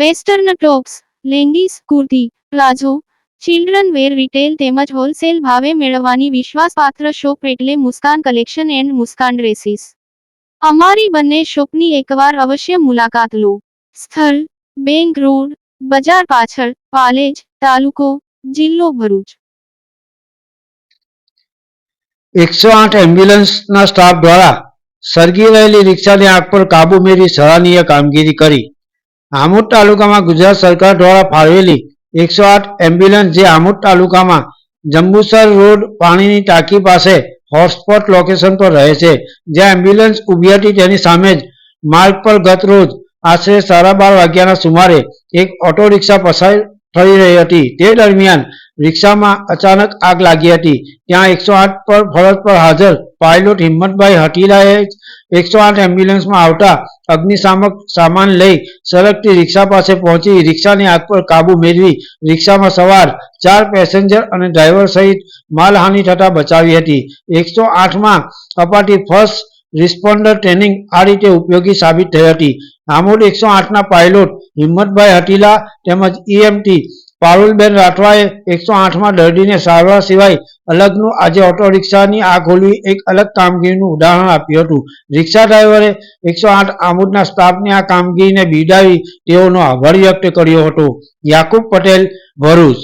Western tops leggings, kurti, palazzo, children wear retail તેમજ wholesale ભાવે મેળવવાની વિશ્વાસપાત્ર શોપ એટલે Muskan collection and Muskan dresses. અમારી બંને શોપની એકવાર અવશ્ય મુલાકાત લો. સ્થળ, બેંક રોડ, બજાર પાછળ, પાલેજ, તાલુકો, જિલ્લો ભરૂચ. એકસો આઠ એમ્બ્યુલન્સના સ્ટાફ દ્વારા સળગી રહેલી રિક્ષાની આગ પર કાબુ મેળવી સરાહનીય કામગીરી કરી. આમોદ તાલુકામાં ગુજરાત સરકાર દ્વારા ફાળવેલી એકસો આઠ એમ્બ્યુલન્સ જે આમોદ તાલુકામાં જંબુસર રોડ પાણીની ટાંકી પાસે હોટસ્પોટ લોકેશન પર રહે છે, જ્યાં એમ્બ્યુલન્સ ઊભી હતી તેની સામે જ માર્ગ પર ગત રોજ આશરે સાડા બાર વાગ્યાના સુમારે એક ઓટો રિક્ષા પસાર થઈ રહી હતી. તે દરમિયાન રિક્ષામાં અચાનક આગ લાગી હતી. ત્યાં એકસો આઠ પર ફરજ પર હાજર પાયલોટ હિંમતભાઈ હટીલાએ એકસો આઠ એમ્બ્યુલન્સમાં આવતા અગ્નિશામક સામાન લઈ સળગતી રિક્ષા પાસે પહોંચી રિક્ષાની આગ પર કાબુ મેળવી રિક્ષામાં સવાર ચાર પેસેન્જર અને ડ્રાઈવર સહિત માલહાનિ થતા બચાવી હતી. એકસો આઠમાં અપાતી ફર્સ્ટ રિસ્પોન્ડર ટ્રેનિંગ આ રીતે ઉપયોગી સાબિત થઈ હતી. આમોદ એકસો આઠના પાયલોટ હિંમતભાઈ હટીલા તેમજ ઈએમટી પારુલબેન રાઠવાએ એકસો આઠમાં દર્દીને સારવાર સિવાય અલગનું આજે ઓટો રિક્ષાની આ ખોલવી એક અલગ કામગીરીનું ઉદાહરણ આપ્યું હતું. રિક્ષા ડ્રાઈવરે એકસો આઠ આમુદના સ્ટાફની આ કામગીરીને બિરદાવી તેઓનો આભાર વ્યક્ત કર્યો હતો. યાકુબ પટેલ ભરૂચ.